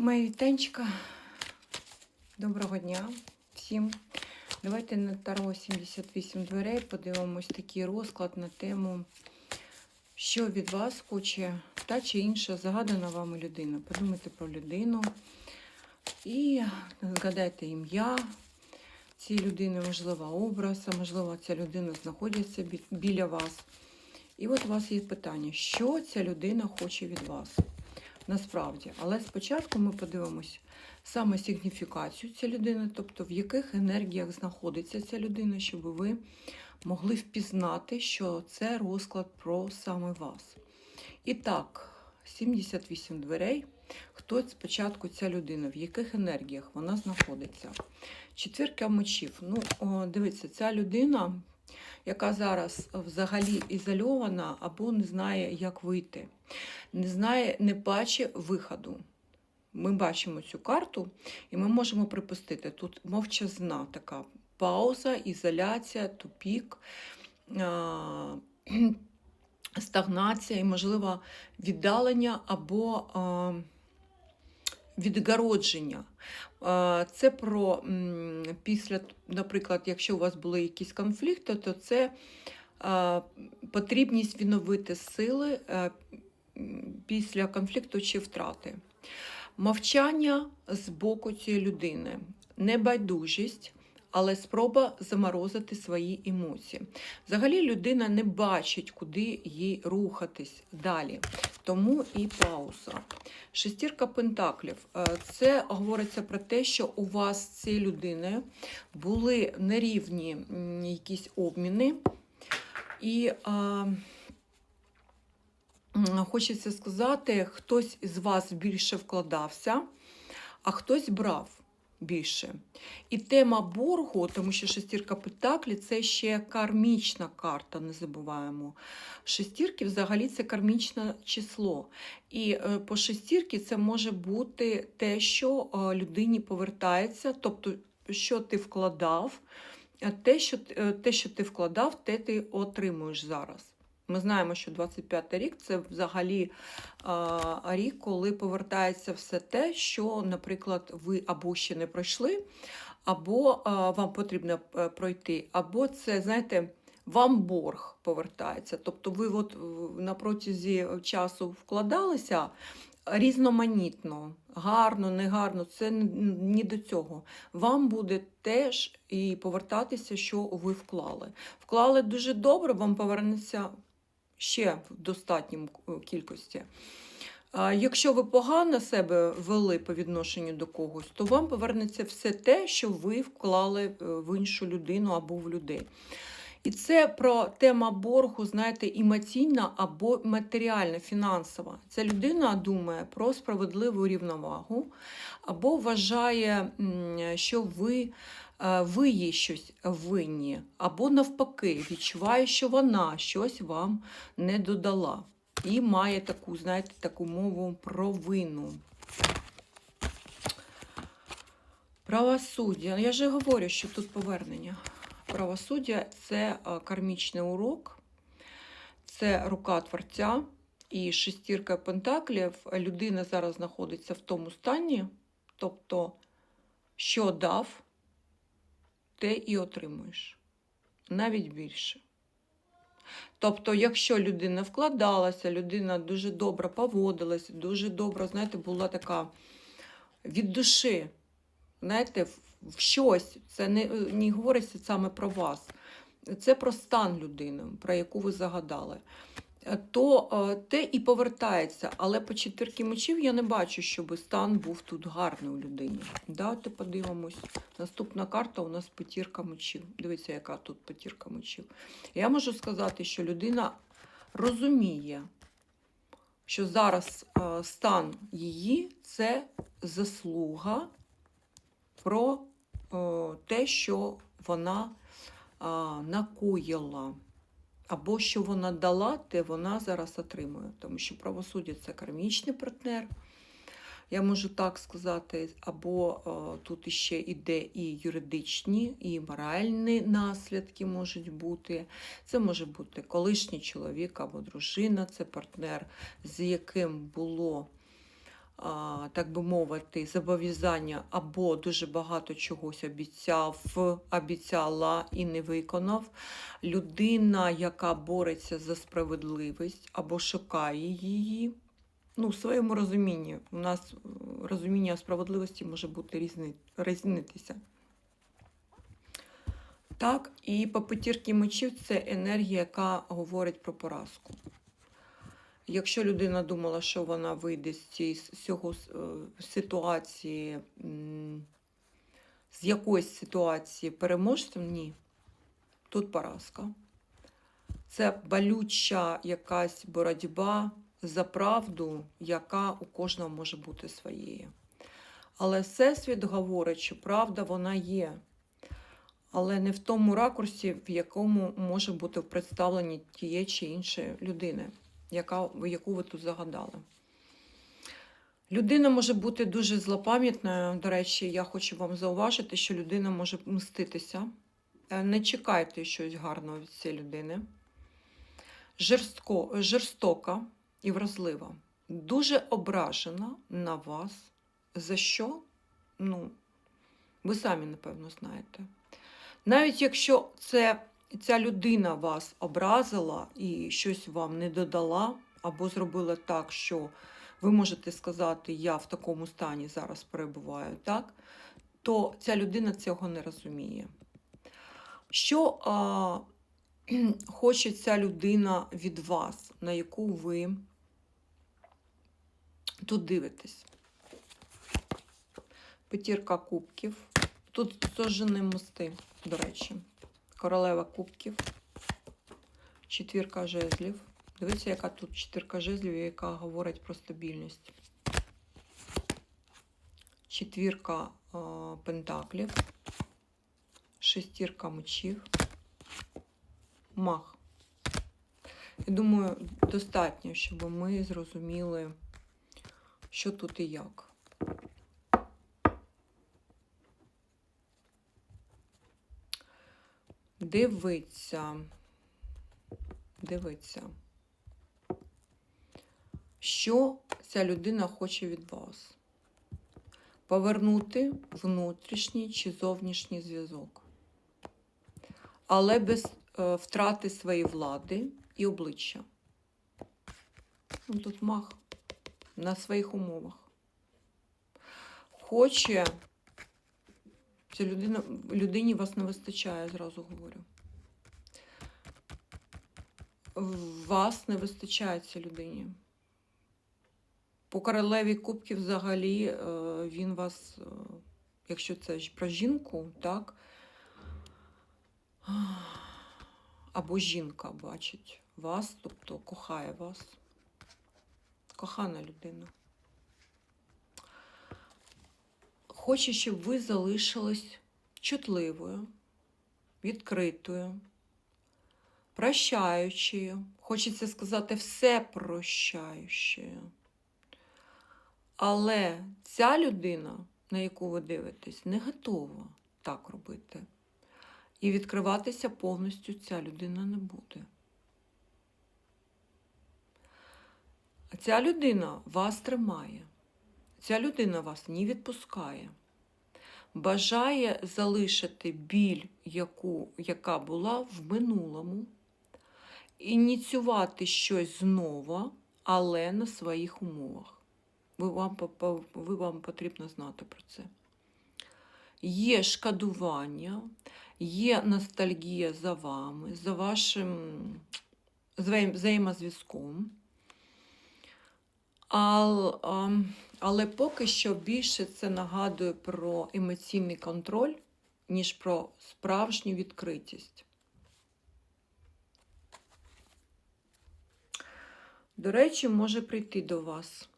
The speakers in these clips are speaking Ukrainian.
Мої вітанчика. Доброго дня всім. Давайте на Таро 78 дверей подивимось такий розклад на тему, що від вас хоче та чи інша загадана вами людина. Подумайте про людину і згадайте ім'я цієї людини, можливо, образ, а можливо, ця людина знаходиться біля вас. І от у вас є питання, що ця людина хоче від вас насправді. Але спочатку ми подивимось саме сигніфікацію цієї людини, тобто в яких енергіях знаходиться ця людина, щоб ви могли впізнати, що це розклад про саме вас. І так, 78 дверей. Хто спочатку ця людина, в яких енергіях вона знаходиться? Четвірка мечів. Ну, дивіться, ця людина, яка зараз взагалі ізольована або не знає, як вийти не знає, не бачить виходу. Ми бачимо цю карту, і ми можемо припустити, тут мовчазна така пауза, ізоляція, тупік, стагнація і, можливо, віддалення або відгородження. Це про після, наприклад, якщо у вас були якісь конфлікти, то це потрібність відновити сили е, після конфлікту чи втрати. Мовчання з боку цієї людини, небайдужість, але спроба заморозити свої емоції. Взагалі людина не бачить, куди їй рухатись далі. Тому і пауза. Шестірка пентаклів. Е, Це говориться про те, що у вас з цією людиною були нерівні якісь обміни. І а, хочеться сказати, хтось із вас більше вкладався, а хтось брав більше. І тема боргу, тому що шестірка пентаклі це ще кармічна карта, не забуваємо. Шестірки взагалі це кармічне число. І е, по шестірки це може бути те, що е, людині повертається, тобто, що ти вкладав, те, що, е, те, що ти вкладав, те ти отримуєш зараз. Ми знаємо, що 25 рік це взагалі рік, коли повертається все те, що, наприклад, ви або ще не пройшли, або вам потрібно е, пройти, або це, знаєте, вам борг повертається. Тобто ви от на протязі часу вкладалися різноманітно, гарно, негарно, це ні до цього. Вам буде теж і повертатися, що ви вклали. Вклали дуже добре, вам повернеться ще в достатньому кількості. Якщо ви погано себе вели по відношенню до когось, то вам повернеться все те, що ви вклали е, в іншу людину або в людей. І це про тема боргу, знаєте, емоційна або матеріальна, фінансова. Ця людина думає про справедливу рівновагу, або вважає, що ви, е, ви їй щось винні, або навпаки, відчуває, що вона щось вам не додала. І має таку, знаєте, таку мову провину. Правосуддя. Я же говорю, що тут повернення. Правосуддя це кармічний урок, це рука творця і шестірка пентаклів. Людина зараз знаходиться в тому стані, тобто, що дав, те і отримуєш. Навіть більше. Тобто, якщо людина вкладалася, людина дуже добре поводилася, дуже добре, знаєте, була така від душі, знаєте, в щось, це не, не говориться саме про вас, це про стан людини, про яку ви загадали. То е, те і повертається, але по четвірки мечів я не бачу, щоб стан був тут гарний у людині. Давайте подивимось. Наступна карта у нас п'ятірка мечів. Дивіться, яка тут п'ятірка мечів. Я можу сказати, що людина розуміє, що зараз е, стан її це заслуга про е, те, що вона накоїла. Або що вона дала, те вона зараз отримує. Тому що правосуддя це кармічний партнер. Я можу так сказати, або о, тут іще іде і юридичні, і моральні наслідки можуть бути. Це може бути колишній чоловік або дружина, це партнер, з яким було так би мовити, зобов'язання або дуже багато чогось обіцяв, обіцяла і не виконав. Людина, яка бореться за справедливість або шукає її. Ну, в своєму розумінні. У нас е, розуміння справедливості може бути різни, різнитися. Так, і по п'ятірки мечів це енергія, яка говорить про поразку. Якщо людина думала, що вона вийде з цієї з цього е, ситуації, з якоїсь ситуації переможцем, ні. Тут поразка. Це болюча якась боротьба за правду, яка у кожного може бути своєю. Але Всесвіт говорить, що правда вона є, але не в тому ракурсі, в якому може бути в представленні тієї чи іншої людини, яка, яку ви тут загадали. Людина може бути дуже злопам'ятною. До речі, я хочу вам зауважити, що людина може мститися. Е, Не чекайте щось гарного від цієї людини. Жорстко, жорстока і вразлива. Дуже ображена на вас. За що? Ну, ви самі, напевно, знаєте. Навіть якщо це, ця людина вас образила і щось вам не додала, або зробила так, що ви можете сказати, я в такому стані зараз перебуваю, так? то ця людина цього не розуміє. Що а, хоче ця людина від вас, на яку ви тут дивитесь? П'ятірка кубків. Тут зожжені мости, до речі. Королева кубків. Четвірка жезлів. Дивіться, яка тут четвірка жезлів, яка говорить про стабільність. Четвірка е, пентаклів. Шестірка мечів. Мах. Я думаю, достатньо, щоб ми зрозуміли, що тут і як. Дивиться. Дивиться. Що ця людина хоче від вас? Повернути внутрішній чи зовнішній зв'язок. Але без е, втрати своєї влади і обличчя. Ну, Тут мах на своїх умовах. Хоче Ця людина, людині вас не вистачає, зразу говорю. Вас не вистачає цій людині. По королеві кубків взагалі е, він вас, е, якщо це про жінку, так? Або жінка бачить вас, тобто кохає вас. Кохана людина. Хоче, щоб ви залишились чутливою, відкритою, прощаючою. Хочеться сказати все прощаючою. Але ця людина, на яку ви дивитесь, не готова так робити. І відкриватися повністю ця людина не буде. А ця людина вас тримає. Ця людина вас не відпускає. Бажає залишити біль, яку, яка була в минулому, ініціювати щось знову, але на своїх умовах. Ви вам, ви вам потрібно знати про це. Є шкодування, є ностальгія за вами, за вашим взаєм- взаємозв'язком. Ал, ам, але поки що більше це нагадує про емоційний контроль, ніж про справжню відкритість. До речі, може прийти до вас,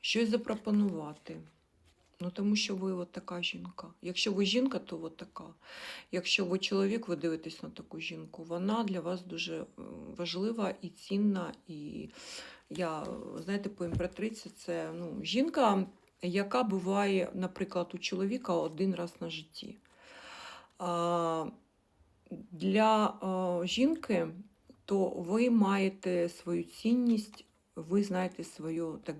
щось запропонувати. Ну, тому що ви от така жінка. Якщо ви жінка, то от така. Якщо ви чоловік, ви дивитесь на таку жінку, вона для вас дуже важлива і цінна. І я, знаєте, по імператриці це ну, жінка, яка буває, наприклад, у чоловіка один раз на житті. А, Для а, жінки, то ви маєте свою цінність, ви знаєте свою так